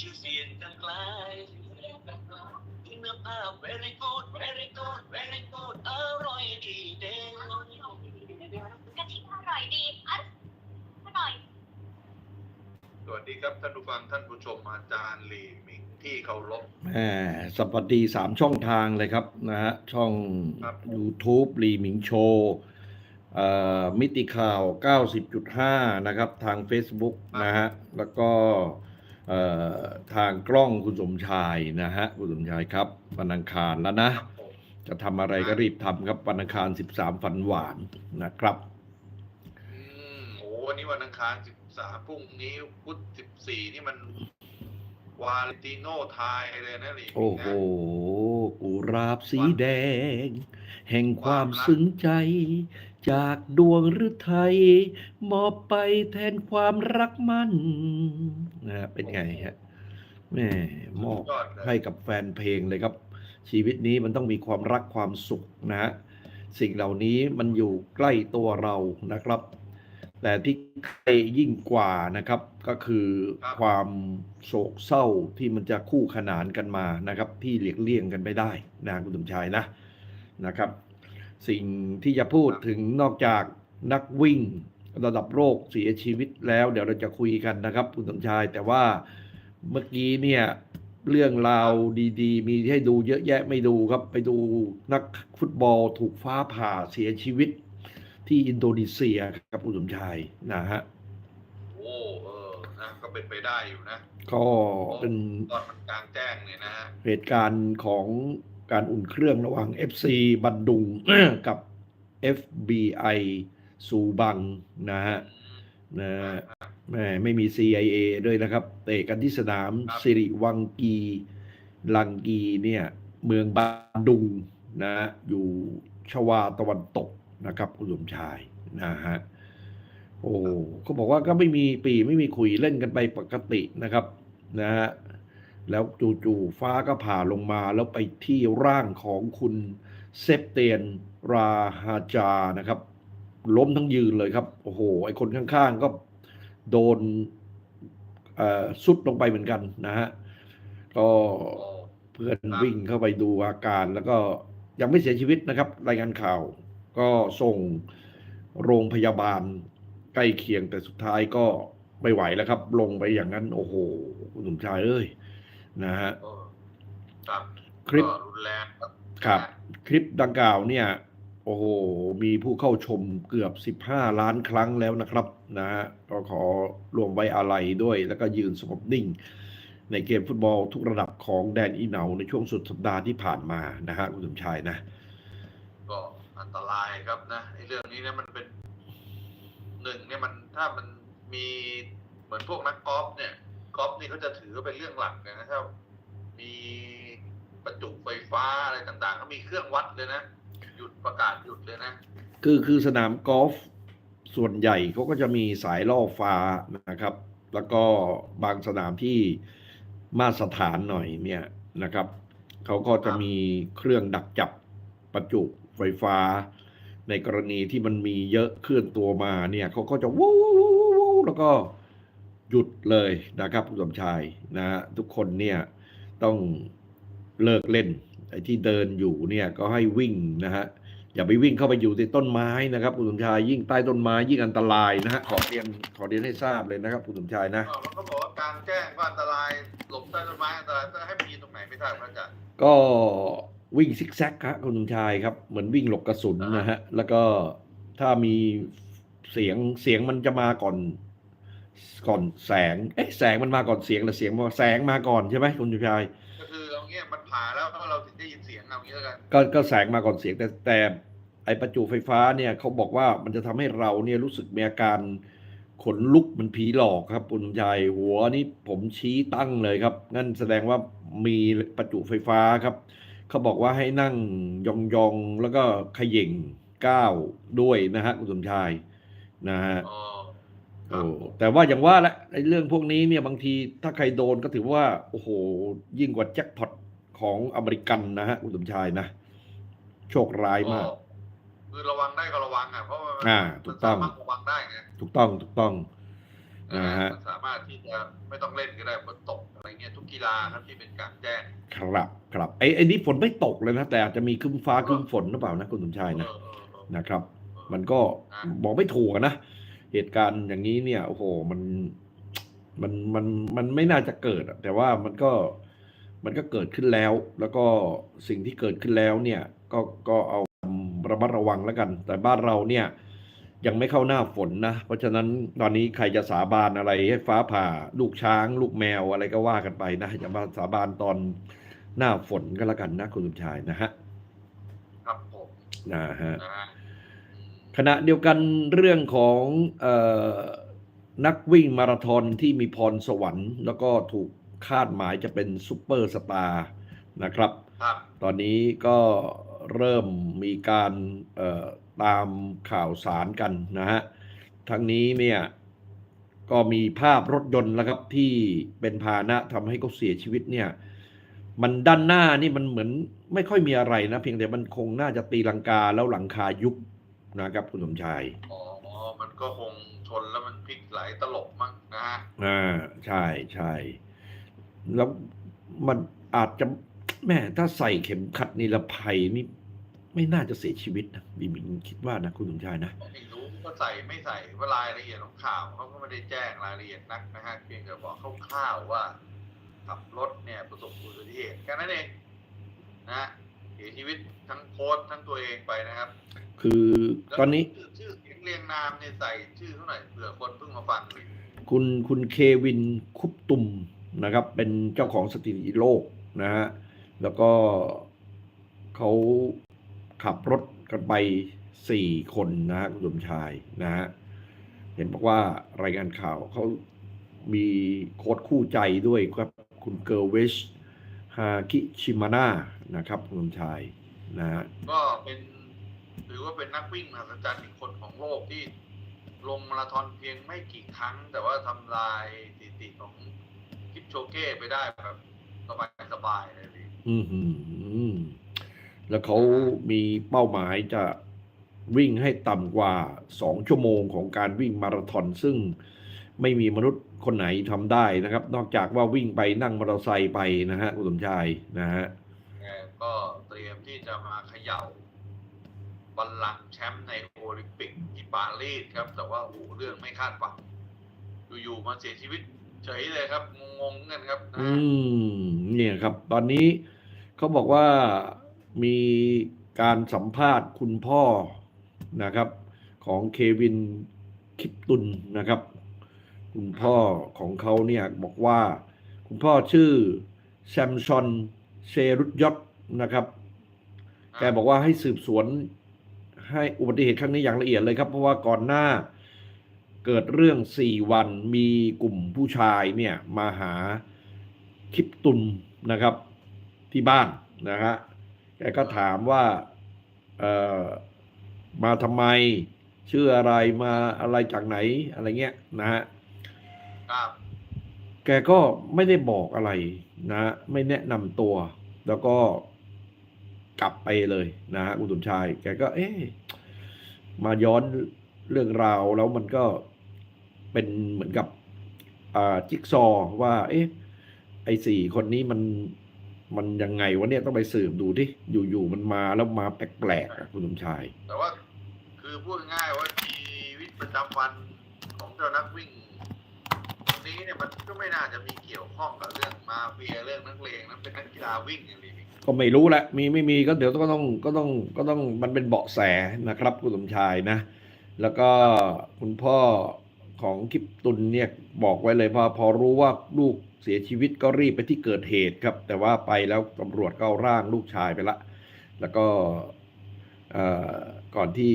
ชื่อเสียงจังไกลคุณภาพ very good very good very good อร่อยดีเด้งกะทิอร่อยดีอะอร่อยสวัสดีครับท่านผู้ฟังท่านผู้ชมอาจารย์หลีหมิงที่เคารพแหมสวัสดีสามช่องทางเลยครับนะฮะช่องครับ YouTube รีหมิงโชว์เอ่อมิติข่าว 90.5 นะครับ ทาง Facebook นะฮะ แล้วก็เอ่อ ทางกล้องคุณสมชายนะฮะคุณสมชายครับวันอังคารแล้วนะ จะทำอะไรก็รีบทำครับวันอังคารสิบสามฝันหวานนะครับอืมโอ้วันนี้วันอังคารสิบสามพรุ่งนี้พุธสิบสี่นี่มัน วาเลนติโนไทยเลยนะหลีหมิงนะโอ้โห กุราบสีแดง แห่งความซึ้งใจ จากดวงฤทัยมอบไปแทนความรักมั่นนะฮะเป็นไงฮะแม่มอบสุดยอดเลยให้กับแฟนเพลงเลยครับ ชีวิตนี้มันต้องมีความรักความสุขนะฮะสิ่งเหล่านี้มันอยู่ใกล้ตัวเรานะครับ แต่ที่ใกล้ยิ่งกว่านะครับ ก็คือความโศกเศร้าที่มันจะคู่ขนานกันมานะครับ ที่เลียกเลี่ยงกันไม่ได้นะคุณสมชายนะนะครับ สิ่งที่จะพูดถึงนอกจากนักวิ่งระดับโลกเสียชีวิตแล้ว เดี๋ยวเราจะคุยกันนะครับคุณสมชาย แต่ว่าเมื่อกี้เนี่ยเรื่องราวดีๆ มีให้ดูเยอะแยะไม่ดูครับ ไปดูนักฟุตบอลถูกฟ้าผ่าเสียชีวิต ที่อินโดนีเซียครับคุณสมชายนะฮะโอ้เออนะก็เป็นไปได้อยู่นะก็เป็นตอนมันกลางแจ้งเนี่ยนะฮะเหตุการณ์ของการอุ่นเครื่องระหว่าง FC บันดุงกับ FBI ซูบังนะฮะนะฮะแม่ไม่มี CIA ด้วยนะครับเตะกันที่สนามครับสิริวังกีลังกีเนี่ย เมืองบาดุงนะ อยู่ชวาตะวันตก นะครับ คุณสมชายนะฮะโอ้เขาบอกว่าก็ไม่มีปีไม่มีขุยเล่นกันไปปกตินะครับนะฮะแล้วจู่ๆฟ้าก็ผ่าลงมาแล้วไปที่ร่างของคุณเซปเตียนราฮาจานะครับ ล้มทั้งยืนเลยครับ โอ้โห ไอคนข้างๆก็โดนเอ่อสุดลงไปเหมือนกันนะฮะ ก็โอ้เพื่อนครับวิ่งเข้าไปดูอาการแล้วก็ยังไม่เสียชีวิตนะครับ รายงานข่าว ก็ส่งโรงพยาบาลใกล้เคียงแต่สุดท้ายก็ไม่ไหวแล้วครับ ลงไปอย่างนั้น โอ้โหคุณสมชายเอ้ยนะฮะเออครับคลิปก็รุนแรงครับครับ คลิปดังกล่าวเนี่ย โอ้โห มีผู้เข้าชมเกือบ 15 ล้านครั้งแล้วนะครับนะฮะก็ขอรวมไว้อาลัยด้วย แล้วก็ยืนสงบนิ่ง ในเกมฟุตบอลทุกระดับของแดนอีเหนาในช่วงสุดสัปดาห์ที่ผ่านมานะฮะคุณสมชายนะก็ อันตรายครับนะไอ้เรื่องนี้เนี่ยมันเป็นหนึ่งเนี่ยมันถ้ามันมีเหมือนพวกนักกอล์ฟเนี่ยกอล์ฟนี่เขาจะถือว่าเป็นเรื่องหลักเลยนะถ้ามีประจุไฟฟ้าอะไรต่างๆเขามีเครื่องวัดเลยนะ หยุดประกาศหยุดเลยนะ คือคือสนามกอล์ฟส่วนใหญ่เขาก็จะมีสายล่อฟ้านะครับ แล้วก็บางสนามที่มาตรฐานหน่อยเนี่ยนะครับเขาก็จะมีเครื่องดักจับประจุ ไฟฟ้า ในกรณีที่มันมีเยอะเคลื่อนตัวมาเนี่ยเขาก็จะวู้วู้วู้วู้วู้แล้วก็หยุดเลยนะครับคุณสมชายนะฮะทุกคนเนี่ยต้องเลิกเล่นไอ้ที่เดินอยู่เนี่ยก็ให้วิ่งนะฮะอย่าไปวิ่งเข้าไปอยู่ในต้นไม้นะครับคุณสมชายยิ่งใต้ต้นไม้ยิ่งอันตรายนะฮะขอเรียนขอเรียนให้ทราบเลยนะครับคุณสมชายนะอ้าวแล้วก็บอกว่ากลางแจ้งก็อันตรายหลบใต้ต้นไม้อันตรายจะให้ไปยืนตรงไหนไม่ได้พระอาจารย์ก็ วิ่งซิกแซกครับคุณสมชายครับ เหมือนวิ่งหลบกระสุนนะฮะ แล้วก็ถ้ามีเสียงเสียงมันจะมาก่อน ก่อนแสง เอ๊ะแสงมันมาก่อนเสียงหรือเสียงมาแสงมาก่อนใช่ไหมคุณสมชายก็คือเอาเงี้ยมันผ่าแล้วเราถึงได้ยินเสียงเอางี้แล้วกันก็ก็แสงมาก่อนเสียงแต่แต่ไอประจุไฟฟ้าเนี่ยเขาบอกว่ามันจะทำให้เราเนี่ยรู้สึกมีอาการขนลุกเหมันผีหลอกครับคุณสมชายหัวนี่ผมชี้ตั้งเลยครับ นั่นแสดงว่ามีประจุไฟฟ้าครับ เขาบอกว่าให้นั่งยองๆแล้วก็เขย่งก้าวด้วยนะฮะคุณสมชายนะฮะอ๋อคโอ้รับแต่ว่าอย่างว่าแหละไอ้เรื่องพวกนี้เนี่ยบางทีถ้าใครโดนก็ถือว่า โอ้โห ยิ่งกว่าแจ็คพอตของอเมริกันนะฮะคุณสมชายนะ โชคร้ายมาก คือระวังได้ก็ระวังอะเพราะว่ามันอ่า ถูกต้องมันสามารถระวังได้ไงถูกต้องถูกต้อง นะฮะมันสามารถที่จะไม่ต้องเล่นก็ได้ฝนตกอะไรเงี้ยกีฬาครับที่เป็นกลางแจ้งครับครับไอ้ไอ้นี้ฝนไม่ตกเลยนะแต่อาจจะมีครึ้มฟ้าครึ้มฝนหรือเปล่านะคุณสมชายเอนะอเออเออนะครับ มันก็อะบอกไม่ถูกอะนะเหตุการณ์อย่างนี้เนี่ยโอ้โหมันมันมันมันไม่น่าจะเกิดอะแต่ว่ามันก็มันก็เกิดขึ้นแล้ว แล้วก็สิ่งที่เกิดขึ้นแล้วเนี่ย ก็ก็เอาระมัดระวังแล้วกัน แต่บ้านเราเนี่ย ยังไม่เข้าหน้าฝนนะ เพราะฉะนั้นตอนนี้ใครจะสาบานอะไรให้ฟ้าผ่าลูกช้าง ลูกแมวอะไรก็ว่ากันไปนะจะมาสาบานตอนหน้าฝนก็แล้วกันนะคุณสมชายนะฮะครับผมนะฮะนะฮะขณะเดียวกันเรื่องของเออนักวิ่งมาราธอนที่มีพรสวรรค์ แล้วก็ถูกคาดหมายจะเป็นซูเปอร์สตาร์นะครับครับตอนนี้ก็เริ่มมีการเอ่อ ตามข่าวสารกันนะฮะ ทั้งนี้เนี่ยก็มีภาพรถยนต์แล้วครับที่เป็นพาหนะทำให้เขาเสียชีวิตเนี่ยมันด้านหน้านี่มันเหมือนไม่ค่อยมีอะไรนะ เพียงแต่มันคงน่าจะตีลังกาแล้วหลังคายุบนะครับคุณสมชาย อ๋อ มันก็คงชนแล้วมันพลิกไหลตลบมั้งนะฮะ อ่า ใช่ใช่ แล้วมันอาจจะแม่ถ้าใส่เข็มขัดนิรภัยนี่ ไม่น่าจะเสียชีวิตนะบิมินคิดว่านะคุณสมชายนะไม่รู้ก็ใส่ไม่ใส่ว่ารายละเอียดของข่าวเขาก็ไม่ได้แจ้งรายละเอียดนักนะฮะเพียงแต่บอกคร่าวๆว่าขับรถเนี่ยประสบอุบัติเหตุแค่นั้นเองนะฮะเสียชีวิตทั้งโค้ชทั้งตัวเองไปนะครับ คือตอนนี้แล้วชื่อเสียงเรียงนามเนี่ยใส่ชื่อเท่าไหร่เผื่อคนเพิ่งมาฟังเลยคุณคุณเควินคุปตุมนะครับ เป็นเจ้าของสถิติโลกนะฮะแล้วก็เขา ขับรถกันไปสี่คนนะฮะคุณสมชายนะฮะเห็นบอกว่ารายงานข่าวเขามีโค้ดคู่ใจด้วยครับคุณเกอร์เวชฮากิชิมาน่านะครับคุณสมชายนะฮะก็เป็นถือว่าเป็นนักวิ่งมหัศจรรย์อีกคนของโลกที่ลงมาราธอนเพียงไม่กี่ครั้ง แต่ว่าทำลายสถิติของคิปโชเก้ไปได้แบบสบายๆเลยพี่อือหือ แล้วเขามีเป้าหมายจะวิ่งให้ต่ำกว่า 2 ชั่วโมงของการวิ่งมาราธอนซึ่งไม่มีมนุษย์คนไหนทำได้นะครับ นอกจากว่าวิ่งไปนั่งมอเตอร์ไซค์ไปนะฮะคุณสมชายนะฮะแกก็เตรียมที่จะมาเขย่าบัลลังก์แชมป์ในโอลิมปิกที่ปารีสครับ แต่ว่าโอ้โหเรื่องไม่คาดฝันอยู่ๆมาเสียชีวิตเฉยเลยครับงงๆกันครับนะอืฮะมเนี่ยครับ ตอนนี้เขาบอกว่า มีการสัมภาษณ์คุณพ่อนะครับ ของเควินคิปตุนนะครับ คุณพ่อของเขาเนี่ยบอกว่าคุณพ่อชื่อแซมซอนเชรุตยศนะครับแกบอกว่าให้สืบสวนให้อุบัติเหตุครั้งนี้อย่างละเอียดเลยครับ เพราะว่าก่อนหน้าเกิดเรื่องสี่วันมีกลุ่มผู้ชายเนี่ยมาหาคิปตุนนะครับที่บ้านนะฮะ แกก็ถามว่าเอ่อมาทำไมชื่ออะไรมาอะไรจากไหนอะไรเงี้ยนะฮะครับแกก็ไม่ได้บอกอะไรนะ ไม่แนะนำตัว แล้วก็กลับไปเลยนะฮะคุณสมชาย แกก็ เอ๊ะมาย้อนเรื่องราวแล้วมันก็เป็นเหมือนกับ อ่าจิ๊กซอว์ว่า เอ๊ะไอ้สี่คนนี้มัน มันยังไงวะเนี่ยต้องไปสืบดูที่อยู่ๆมันมาแล้วมาแปลกๆอะคุณสมชาย แต่ว่า คือพูดง่ายๆว่าชีวิตประจำวันของเจ้านักวิ่งคนนี้เนี่ยมันก็ไม่น่าจะมีเกี่ยวข้องกับเรื่องมาเฟียเรื่องนักเลงนั้นเป็นนักกีฬาวิ่งอย่างนี้นี่ก็ไม่รู้แหละมีไม่มีก็เดี๋ยวก็ต้องก็ต้องก็ต้องมันเป็นเบาะแสนะครับคุณสมชายนะ แล้วก็คุณพ่อของคลิปตุนเนี่ยบอกไว้เลยพอพอรู้ว่าลูก เสียชีวิตก็รีบไปที่เกิดเหตุครับ แต่ว่าไปแล้วตำรวจก็ร่างลูกชายไปละ แล้วก็เอ่อก่อนที่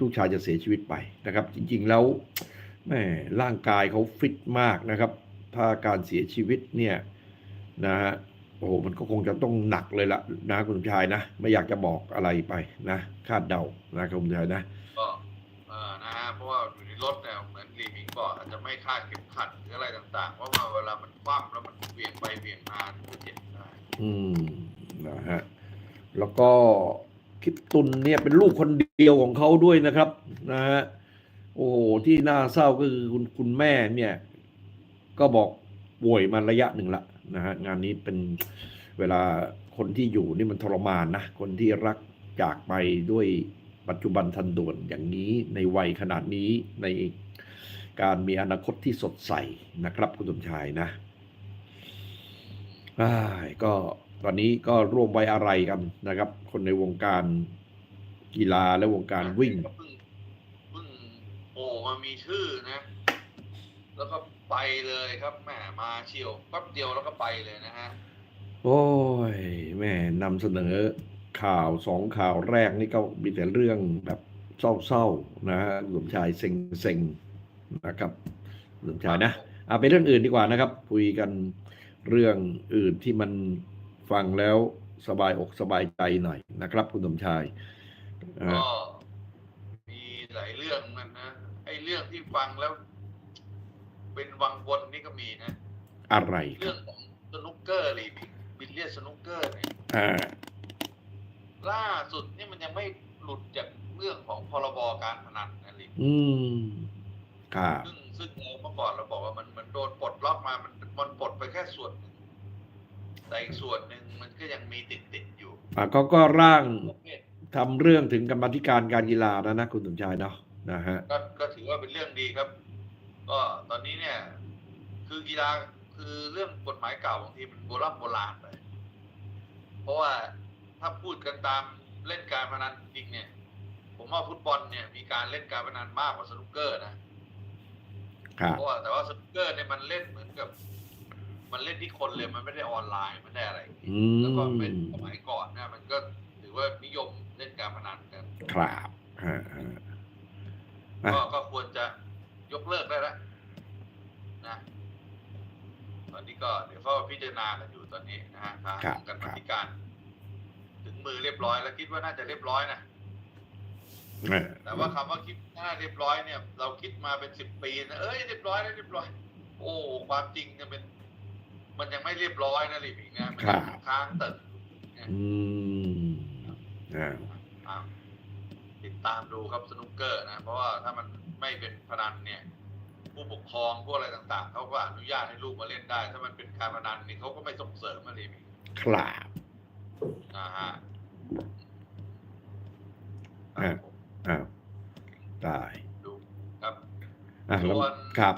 ลูกชายจะเสียชีวิตไปนะครับ จริงๆแล้วแม่ร่างกายเขาฟิตมากนะครับ ถ้าการเสียชีวิตเนี่ยนะฮะโอ้โหมันก็คงจะต้องหนักเลยละนะคุณชายนะ ไม่อยากจะบอกอะไรไปนะ คาดเดานะคุณชายนะ เพราะว่าอยู่ในรถเนี่ยเหมือนลีมิงบอกอาจจะไม่คาดเข็มขัดหรืออะไรต่าง ๆ เพราะว่าเวลามันคว่ำแล้วมันเบี่ยงไปเบี่ยงมามันก็เจ็บได้อืมนะฮะแล้วก็คลิปตุนเนี่ยเป็นลูกคนเดียวของเขาด้วยนะครับนะฮะโอ้โหที่น่าเศร้าก็คือคุณคุณแม่เนี่ย ก็บอกป่วยมาระยะหนึ่งละนะฮะงานนี้เป็นเวลาคนที่อยู่นี่มันทรมานนะ คนที่รักจากไปด้วย ปัจจุบันทันด่วนอย่างนี้ในวัยขนาดนี้ในการมีอนาคตที่สดใสนะครับคุณสมชายนะอ้ายก็ตอนนี้ก็ร่วมไว้อะไรกันนะครับ คนในวงการกีฬาและวงการวิ่งก็เพิ่งเพิ่งโผล่มามีชื่อนะ แล้วก็ไปเลยครับแหมมาเชียวแป๊บเดียวแล้วก็ไปเลยนะฮะ โอ้ยแม่นำเสนอ ข่าวสองข่าวแรกนี่ก็มีแต่เรื่องแบบเศร้าๆนะฮะสมชายเซ็งๆนะครับสมชายนะเอาไปเรื่องอื่นดีกว่านะครับ คุยกันเรื่องอื่นที่มันฟังแล้วสบายอกสบายใจหน่อยนะครับ คุณสมชายอ่าก็มีหลายเรื่องเหมือนกันนะไอ้เรื่องที่ฟังแล้ว เป็นวังวนนี่ก็มีนะ อะไรคเรื่รัอบงของสนุกเกอร์ลีบิลเลียนสนุกเกอร์เนี่ยอ่า ล่าสุดนี่มันยังไม่หลุดจากเรื่องของพรบการพนันนะลิอืมครับซึ่งซึ่งเราเมื่อก่อนเราบอกว่ามันมันโดนปลดล็อกมามันมันปลดไปแค่ส่วนหนึ่งแต่อีกส่วนหนึ่งมันก็ยังมีติดติดๆอยู่ อ่าก็ก็ร่างประเภททำเรื่องถึงกรรมาธิการการกีฬานะนะคุณสมชายเนาะนะฮะก็ก็ถือว่าเป็นเรื่องดีครับ ก็ตอนนี้เนี่ย คือกีฬาคือเรื่องกฎหมายเก่าบางทีมันโบราณโบราณไปเพราะว่า ถ้าพูดกันตามเล่นการพนันจริงเนี่ย ผมว่าฟุตบอลเนี่ยมีการเล่นการพนันมากกว่าสนุกเกอร์นะครับเพราะว่าแต่ว่าสนุกเกอร์เนี่ยมันเล่นเหมือนกับ มันเล่นที่คนเลยมันไม่ได้ออนไลน์ไม่ได้อะไรอย่างงี้อืแล้วก็เป็นมสมัยก่อนเนี่ยมันก็ถือว่านิยมเล่นการพนันกันครับฮะฮะอะก็ก็ควรจะยกเลิกได้แล้วนะตอนนี้ก็เดี๋ยวเขาพิจารณากันอยู่ตอนนี้นะฮะทางครับกรรคมารับธิการ ถึงมือเรียบร้อยแล้วคิดว่าน่าจะเรียบร้อยนะเออแต่ว่าคำว่าคิดน่าเรียบร้อยเนี่ย เราคิดมาเป็นสิบปีนะเอ้ยเรียบร้อยแล้วเรียบร้อย โอ้ความจริงเนี่ยเป็น มันยังไม่เรียบร้อยนะลิบิงนะมันยังค้างตึกเนี่ยอืมอ่าอะติดตามดูครับสนุกเกอร์นะเพราะว่าถ้ามันไม่เป็นพนันเนี่ย ผู้ปกครองพวกอะไรต่าง ๆเขาก็อนุญาตให้ลูกมาเล่นได้ ถ้ามันเป็นการพนันนี่เขาก็ไม่ส่งเสริมอะไรนี่ครับ นะฮะอ่าอ่าได้ดูครับอะแล้วส่วนครับ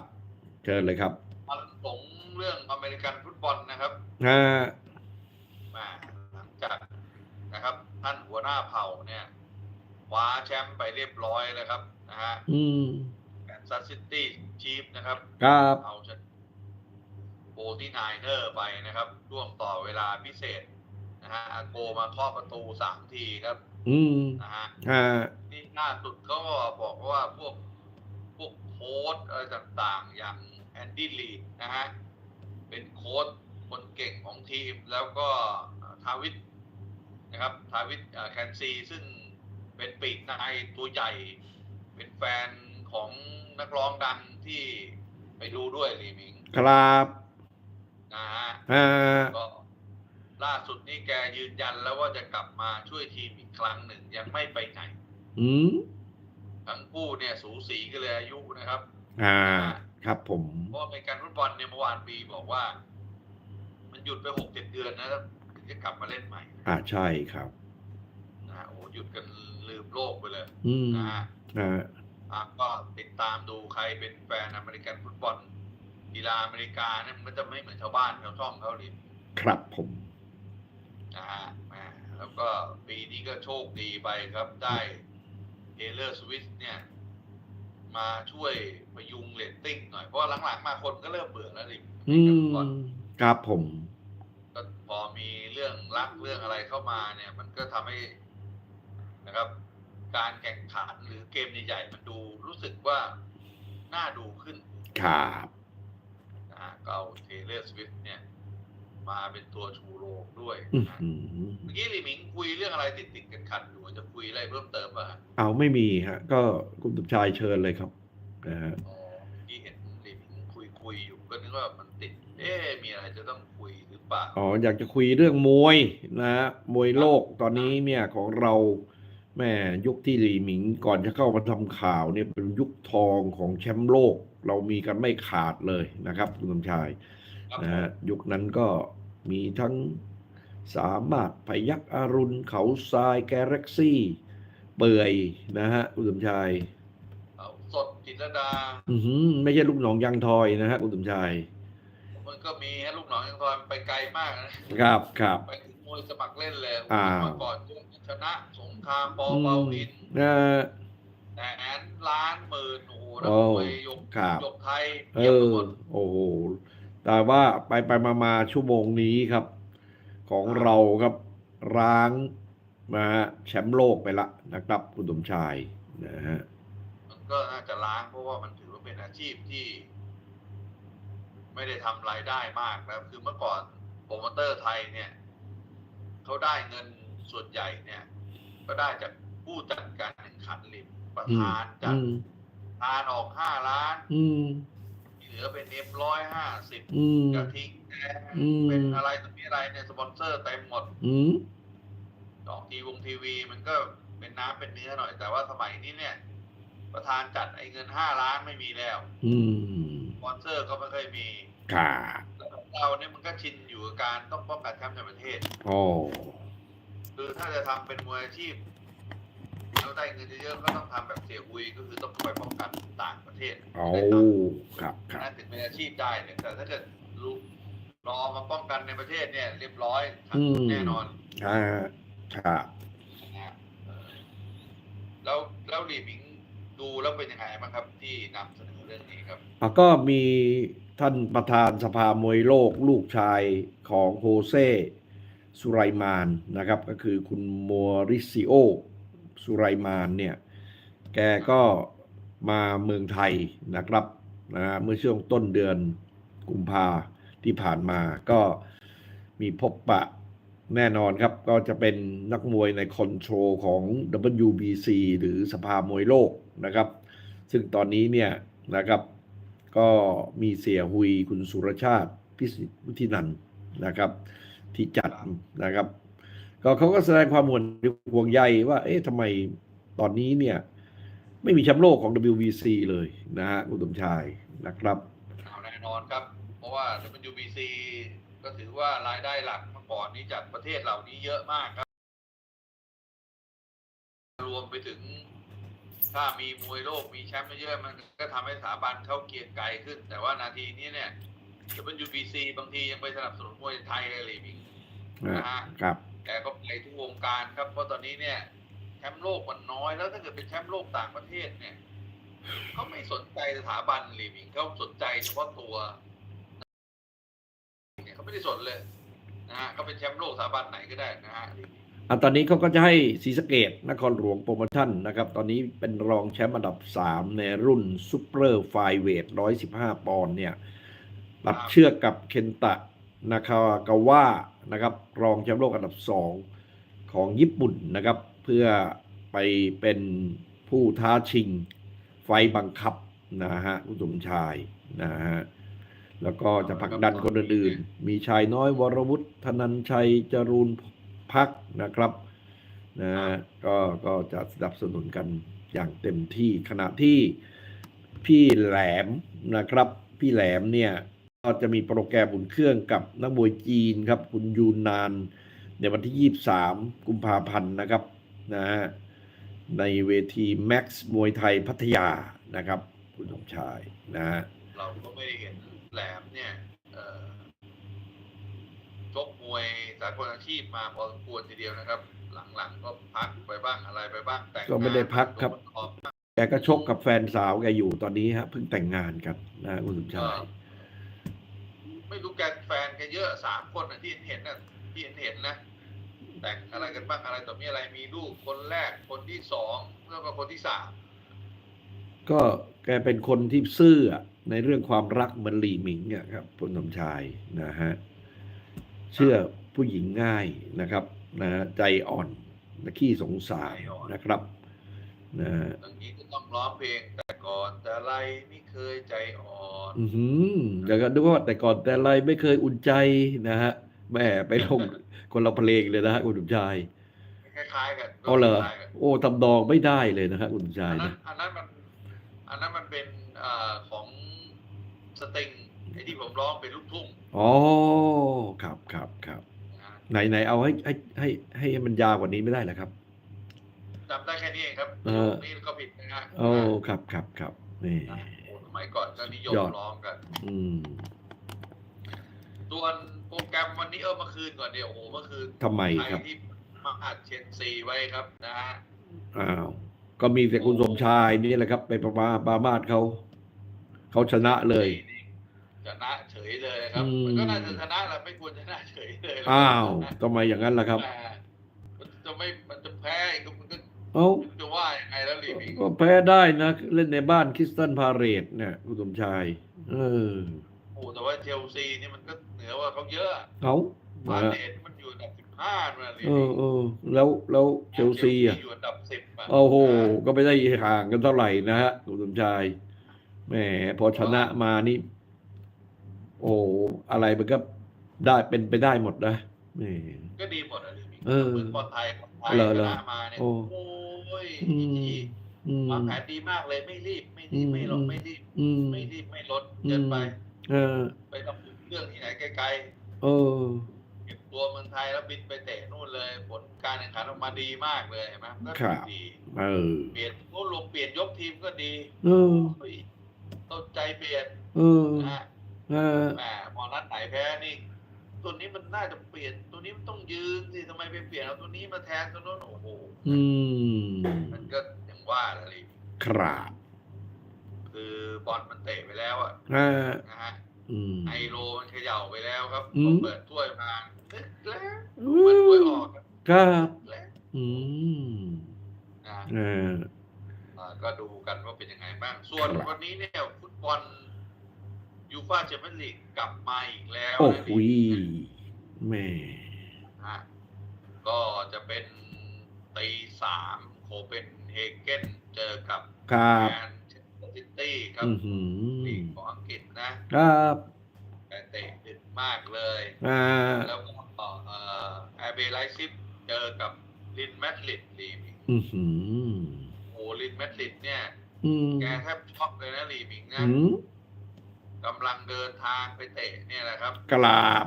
เชิญเลยครับมาหลงเรื่องอเมริกันฟุตบอลนะครับอ่ามาหลังจากนะครับ ท่านหัวหน้าเผ่าเนี่ยคว้าแชมป์ไปเรียบร้อยแล้วครับนะฮะอืมแคนซัสซิตี้ชีฟนะครับครับเอาชนะโบที่นายเนอร์ไปนะครับร่วมต่อเวลาพิเศษ นะฮะอาโกมาเคาะประตูสามทีครับ อืมนะฮะอ่าที่ล่าสุดเขาก็บอกว่าพวกพวกโค้ดอะไรต่างๆ อย่างแอนดี้ลีนะฮะเป็นโค้ดคนเก่งของทีม แล้วก็ทาวิทนะครับทาวิทแคนซีซึ่งเป็นปีกนายตัวใหญ่ เป็นแฟนของนักร้องดังที่ไปดูด้วยลีมิงครับนะฮะอ่าก็ ล่าสุดนี่แกยืนยันแล้วว่าจะกลับมาช่วยทีมอีกครั้งหนึ่งยังไม่ไปไหน อืมทั้งคู่เนี่ยสูสีกันเลยอายุนะครับ อ่า ครับผมเพราะว่าในการฟุตบอลเนี่ยเมื่อวานปีบอกว่า มันหยุดไปหกเจ็ดเดือนนะแล้วถึงจะกลับมาเล่นใหม่ อ่าใช่ครับนะฮะโอ้หยุดกันลืมโลกไปเลยอืมนะฮะอ่าอะก็ติดตามดูใครเป็นแฟนอเมริกันฟุตบอลกีฬาอเมริกาเนี่ยมันจะไม่เหมือนชาวบ้านชาวช่องเขาเลยครับผม นะฮะแหมแล้วก็ปีนี้ก็โชคดีไปครับได้เอเลอร์สวิสเนี่ย มาช่วยพยุงเรตติ้งหน่อย เพราะว่าหลังๆมาคนก็เริ่มเบื่อแล้วดิอืฟุมตบอลครับผม ก็พอมีเรื่องรักเรื่องอะไรเข้ามาเนี่ย มันก็ทำให้นะครับ การแข่งขันหรือเกมใหญ่ๆมันดูรู้สึกว่าน่าดูขึ้น ครับนะฮะก็เอาเทเลอร์สวิฟเนี่ย มาเป็นตัวชูโรงด้วยอื้อนะหือเมื่อกี้ลีหมิงคุยเรื่องอะไรติดติดๆขัดๆอยู่จะคุยอะไรเพิ่มเติมป่ะฮะเอาไม่มีฮะ ก็คุณสมชายเชิญเลยครับนะฮะอ๋อเมื่อกี้เห็นลีหมิงคุยคุยๆอยู่ก็นึกว่ามันติด เอ๊ะมีอะไรจะต้องคุยหรือเปล่าอ๋ออยากจะคุยเรื่องมวยนะฮะมวยโลกตอนนี้เนี่ยของเราแม่ยุคที่หลีหมิงก่อนจะเข้ามาทำข่าวเนี่ยเป็นยุคทองของแชมป์โลก เรามีกันไม่ขาดเลยนะครับ คุณสมชายครับนะฮะยุคนั้นก็ มีทั้งสามารถพยักอารุณเขาทรายแกเล็กซี่ เปื่อยนะฮะคุณสมชายเอาสดจิตรดาอือหือไม่ใช่ลูกหนองยางทอยนะฮะคุณสมชาย มันก็มีให้ลูกหนองยังทอยไปไกลมากนะครับครับไปถึงมวยสมัครเล่นเลยอ่าเมื่อก่อนชนะสงครามปออืเปามหินนะแสนล้านหมื่นโอ้โหนักโอ้มวยยกครับยกไทยเอเยี่ยมไปอหมดโอ้โห แต่ว่าไปไปมามาชั่วโมงนี้ครับ ของเราครับร้างนะฮะแชมป์โลกไปละนะครับ คุณสมชายนะฮะมันก็น่าจะล้างเพราะว่ามันถือว่าเป็นอาชีพที่ ไม่ได้ทำรายได้มากนะคือเมื่อก่อนโปรโมเตอร์ไทยเนี่ยเขาได้เงินส่วนใหญ่เนี่ย ก็ได้จากผู้จัดการแข่งขันลิมประอืมธานจัอืดมทานออกห้าล้านอืมที่เห ลือเป็นเอ็มร้อยห้าสิบอืม กระทิงแดงอืม เป็นอะไรต่อมีอะไรเนี่ยสปอนเซอร์เต็มหมด อืม ดอกทีวงทีวีมันก็เป็นน้ำเป็นเนื้อหน่อย แต่ว่าสมัยนี้เนี่ย ประธานจัดไอ้เงินห้าล้านไม่มีแล้วอืมสปอนเซอร์ก็ไม่เคยมีค่ะแล้วของเราเนี่ยมันก็ชินอยู่กับการต้องป้องกันแชมป์ในประเทศ โอ้ คือถ้าจะทำเป็นมวยอาชีพ แล้วได้เงินเยอะๆก็ต้องทำแบบเสียอุยก็คือต้องไปป้องกันต่างประเทศโอ้ได้ตังค์ครับครับนั่นถึงเป็นอาชีพได้เนี่ยแต่ถ้าเกิดรู้รอมาป้องกันในประเทศเนี่ย เรียบร้อยอืมแน่นอนอ่าครับนะฮะเออแล้วแล้วหลีหมิงดูแล้วเป็นยังไงบ้างครับที่นำเสนอเรื่องนี้ครับแล้วก็มีท่านประธานสภามวยโลกลูกชายของโฮเซสุไรมานนะครับ ก็คือคุณมัวริซิโอ สุไรมานเนี่ยแกก็มาเมืองไทยนะครับนะเมื่อช่วงต้นเดือนกุมภาที่ผ่านมาก็มีพบปะแน่นอนครับ ก็จะเป็นนักมวยในคอนโทรลของ WBC หรือสภามวยโลกนะครับ ซึ่งตอนนี้เนี่ยนะครับ ก็มีเสียหุยคุณสุรชาติพิสิทธิ์วุฒินันท์นะครับ ที่จัดนะครับ ก็เขาก็แสดงความห่วงห่วงใยว่า เอ๊ะทำไมตอนนี้เนี่ย ไม่มีแชมป์โลกของ WBC เลยนะฮะคุณสมชายนะครับเอาแน่นอนครับ เพราะว่า WBC ก็ถือว่ารายได้หลักเมื่อก่อนนี้จากประเทศเหล่านี้เยอะมากครับ รวมไปถึงถ้ามีมวยโลกมีแชมป์เยอะๆมันก็ทำให้สถาบันเข้าเกียร์ไกลขึ้น แต่ว่านาทีนี้เนี่ย WBC บางทียังไปสนับสนุนมวยไทยเลยหรือมิงนะฮะครับ แต่ก็ไปทุกวงการครับเพราะตอนนี้เนี่ยแชมป์โลกมันน้อยแล้วถ้าเกิดเป็นแชมป์โลกต่างประเทศเนี่ยเขาไม่สนใจสถาบันหรือมิงเขาสนใจเฉพาะตัวเนี่ยเขาไม่ได้สนเลยนะฮะเขาเป็นแชมป์โลกสถาบันไหนก็ได้นะฮะอะตอนนี้เขาก็จะให้ศรีสะเกดนครหลวงโปรโมชั่นนะครับ ตอนนี้เป็นรองแชมป์อันดับ 3 ในรุ่นซูเปอร์ไฟเวท115 ปอนด์เนี่ย รับเชือกกับเคนตะ นาคากาวะนะครับรองแชมป์โลกอันดับ 2 ของญี่ปุ่นนะครับ เพื่อไปเป็นผู้ท้าชิงไฟบังคับนะฮะคุณสมชายนะฮะแล้วก็จะผลักดันคนอื่นๆมีชายน้อยวรวุฒิธนันชัยจรูนพักนะครับนะฮะก็ก็จะสนับสนุนกันอย่างเต็มที่ขณะที่พี่แหลมนะครับ พี่แหลมเนี่ย จะมีโปรแกรมบุนเครื่องกับนักมวยจีนครับ คุณยูนนาน ในวันที่ 23 กุมภาพันธ์นะครับนะฮะในเวที Max มวยไทยพัทยานะครับ คุณสมชายนะฮะเราก็ไม่ได้เห็นแหลมเนี่ยเอ่อชกมวยสากลอาชีพมาพอสมควรทีเดียวนะครับ หลังๆก็พักไปบ้างอะไรไปบ้างแต่งก็ไม่ได้พักครับงานออกแกก็ชกกับแฟนสาวแกอยู่ตอนนี้ฮะเพิ่งแต่งงานกันนะคุณสมชาย ไม่รู้แกแฟนแกเยอะสามคนนะที่เห็นนะที่เห็นเห็นนะ แต่งอะไรกันบ้างอะไรต่อมีอะไรมีลูกคนแรกคนที่สองแล้วก็คนที่สามก็แกเป็นคนที่ซื่ออะในเรื่องความรักเหมือนหลีหมิงเนี่ยครับคุณสมชายนะฮะเชื่อผู้หญิงง่ายนะครับนะฮะใจอ่อนและขี้สงสารนะครับนะฮะอย่างนี้ก็ต้องร้องเพลงแต่ก่ อนแต่ไรไม่เคยใจอ่อนอือหือแล้วก็ดูว่าแต่ก่อนแต่ไรไม่เคยอุ่นใจนะฮะแม่ไปลงคนละเพลงเลยนะฮะคุณสมชายคล้ายๆกันเอาเหรอคล้ายๆกันโอ้ทำนองไม่ได้เลยนะฮะคุณสมชาอัยนนั้นนะอันนั้นมันอันนั้นมันเป็นเอ่อของสติงไอ้ที่ผมร้องเป็นลูกทุ่งอ๋อครับครับครับนะฮะไหนไหนเอาให้ให้ให้ให้มันยาวกว่านี้ไม่ได้เหรอครับจำได้แค่นี้เองครับเออนี่ก็ผิดนะฮะ โอ้ครับครับครับนี่นะโอ้สมัยก่อนก็นิยมยอด ร้องกัน อืมส่วนโปรแกรมวันนี้เออเมื่อคืนก่อนเดียวโอ้โหเมื่อคืนทำไมใครครับ ที่มาอัดเชนซีไว้ครับนะฮะอ้าว ก็มีแต่คุณสมชายนี่แหละครับไปประมาปรามาสเขา เขาชนะเลย นี่ชนะเฉยเลยครับอืม มันก็น่าจะชนะแหละไม่ควรชนะเฉยเลยอ้าวนะทำไมอย่างนั้นล่ะครับ แต่มันจะไม่มันจะแพ้อีกมันก็ เอ้าจะว่ายังไงแล้วลีบิงก็แพ้ได้นะ เล่นในบ้านคริสตันพาเรตเนี่ยคุณสมชาย เออโอ้แต่ว่าเชลซีนี่มันก็เหนือกว่าเขาเยอะเอามามาเนตมันอยู่อันดับสิบห้านะลีเอบิองเออแล้วแล้วเชลซีอะอยู่อันดับสิบอะโอ้โห ก็ไม่ได้ห่างกันเท่าไหร่นะฮะคุณสมชายแหมพอชนะมานี่โอ้อะไรมันก็ได้เป็นไปได้หมดนะแหมก็ดีหมดอะลีบิง เออเหมือนบอลไทยบอลไทยเหรอชเหรอนะมาเนี่ยโอ้โอ้ยอืมดีอืมวางแผนดีมากเลยไม่รีบ ไม่รีบไม่ลดไม่รีบอืมไม่รีบไม่ลดเกินไป เออ ไปทำเรื่องที่ไหนไกลเออๆเก็บตัวเมืองไทยแล้วบินไปเตะนู่นเลย ผลการแข่งขันออกมาดีมากเลยเห็นไหมก็ครับดีเออเปลี่ยนโค้ชลงเปลี่ยนยกทีมก็ดี เออเฮ้ยต้นใจเปลี่ยนเออนะฮะเออแหมพอนัดไหนแพ้นี่ ตัวนี้มันน่าจะเปลี่ยน ตัวนี้มันต้องยืนสิทำไมไปเปลี่ยนเอาตัวนี้มาแทนตัวโน้นโอ้โหอืมมันก็อย่างว่าแหละลิครับคือบอลมันเตะไปแล้วอะอ่านะฮะอืมไฮโลมันเขย่าไปแล้วครับอืมพอเปิดถ้วยมานึกแล้วเหมือนถ้วยออกครับครับนึกแล้วอืมนะเอออ่าก็ดูกันว่าเป็นยังไงบ้าง ส่วนครับวันนี้เนี่ยฟุตบอล ยูฟ่าแชมเปี้ยนลีกกลับมาอีกแล้วโอ้นะโหลีกแม่นะฮะก็จะเป็นตีสามโคเปนเฮเกนเจอกับครับแมนเชสเตอร์ซิตี้ครับอือหืลีอกของอังกฤษนะครับแต่เตะดึกมากเลยอ่าแล้วก็เอ่อแอร์เบย์ไลซิปเจอกับลินแมดริดลีมิงอือหือโอ้ลินแมดริดเนี่ยอืมแกแทบช็อกเลยนะลีมิงนะอืม กำลังเดินทางไปเตะเนี่ยแหละครับกราบ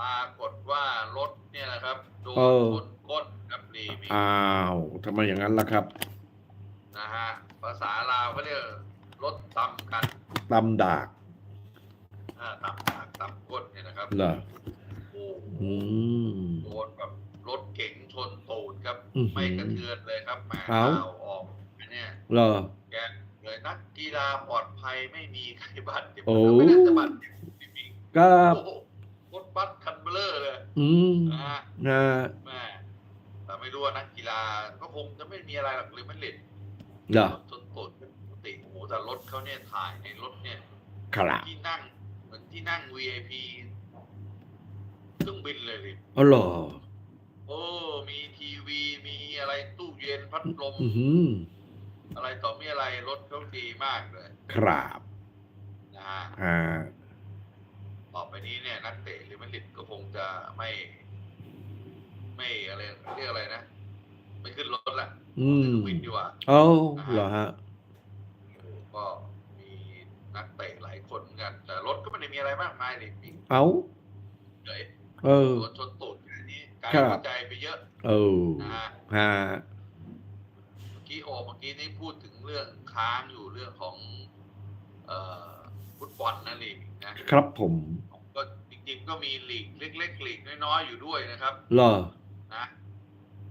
ปรากฏว่ารถเนี่ยแหละครับโดนเออชนก้นกับลีมิงอ้าวทำไมอย่างนั้นล่ะครับนะฮะภาษาลาวเขาเรียกรถตำกันตำดากอ่าตำดากตำก้นเนี่ยนะครับเหรอโอ้โหอืม โดนแบบรถเก๋งชนตูดครับ อื้อหือไม่กระเทือนเลยครับแหมาเอ้าข่าวออกเนี่ย เหรอแก เลยนักกีฬาปลอดภัยไม่มีใครบาดเจ็บโอ้ไม่ได้จะบาดเจ็บจริงครับๆโอ้โหรถบัสคันเบลอเลยอืมนะฮะนะแม่แต่ไม่รู้ว่านักกีฬาก็คงจะไม่มีอะไรหรอกหรือมันเล็ดเหรอชนตูดเป็นปกติโอ้โหแต่รถเขาเนี่ยถ่ายในรถเนี่ยครับที่นั่งเหมือนที่นั่ง VIP เครื่องบินเลยดิอ๋อเหรอโอ้มีทีวีมีอะไรตู้เย็นพัดลม อือหืออะไรต่อมีอะไรรถเขาดีมากเลย ครับนะฮะอ่าต่อไปนี้เนี่ย นักเตะหรือมันลิดก็คงจะไม่ ไม่อะไรเรียกอะไรนะ ไม่ขึ้นรถละอืมขึ้นเครื่องบินดีกว่าเอาเหรอฮะก็มีนักเตะหลายคนเหมือนกัน แต่รถก็ไม่ได้มีอะไรมากมายเลยมีเอาเฉยเออโดนชนตูดแค่นี้กลายครับหัวใจไปเยอะเออนะฮะฮะเมื่อ กี้โอเมื่อกี้นี่พูดถึงเรื่องค้างอยู่เรื่องของเอ่อฟุตบอลนะลีกนะครับผมก็จริงๆก็มีลีกเล็กๆลีกน้อยๆอยู่ด้วยนะครับเหรอนะ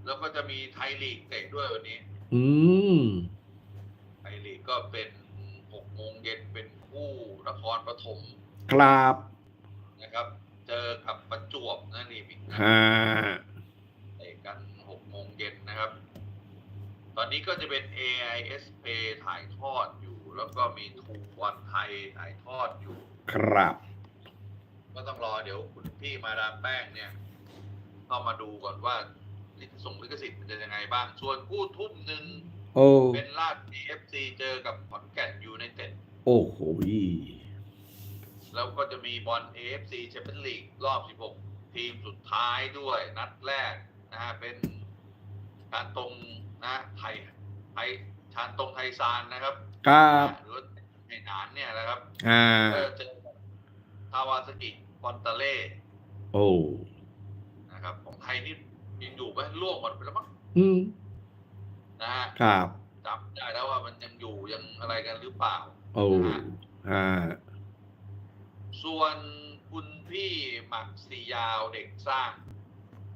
แล้วก็จะมีไทยลีกเตะด้วยวันนี้ อืมไทยลีกก็เป็นหกโมงเย็นเป็นคู่นครปฐมครับนะครับ เจอกับประจวบนะลีกนะฮะเตะกันหกโมงเย็นนะครับ ตอนนี้ก็จะเป็น AIS Pay ถ่ายทอดอยู่ แล้วก็มีทูวันไทยถ่ายทอดอยู่ ครับ ก็ต้องรอเดี๋ยวคุณพี่มาดามแป้งเนี่ยเข้ามาดูก่อนว่าลิขส่งลิขสิทธิ์มันจะยังไงบ้าง ส่วนคู่ทุ่มหนึ่งโอ้เป็นลาด PFC เจอกับขอนแก่นยูไนเต็ดโอ้โหแล้วก็จะมีบอล AFC แชมเปี้ยนลีกรอบ 16 ทีมสุดท้ายด้วยนัดแรกนะฮะเป็นชานตรง นะไทยไทยชานตรงไทยซานนะครับครับหรือว่าไทยหนานเนี่ยนะครับอ่าก็เจอกับคาวาซากิฟอนตาเล่โอ้นะครับของไทยนี่ยังอยู่ไหมล่วงหมดไปแล้วมั้งอืมนะฮะครับจำได้แล้วว่ามันยังอยู่ยังอะไรกันหรือเปล่า โอ้อ่าส่วนคุณพี่หมักสียาวเด็กสร้าง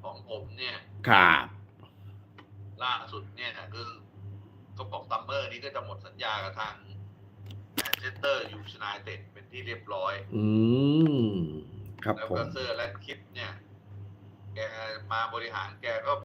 ของผมเนี่ยครับ ล่าสุดเนี่ยคือเขาบอกซัมเมอร์นี้ก็จะหมดสัญญากับทางแมนเชสเตอร์ยูไนเต็ดเป็นที่เรียบร้อย อืม ครับแล้วผม ก็เซอร์และคิดเนี่ย แกมาบริหารแกก็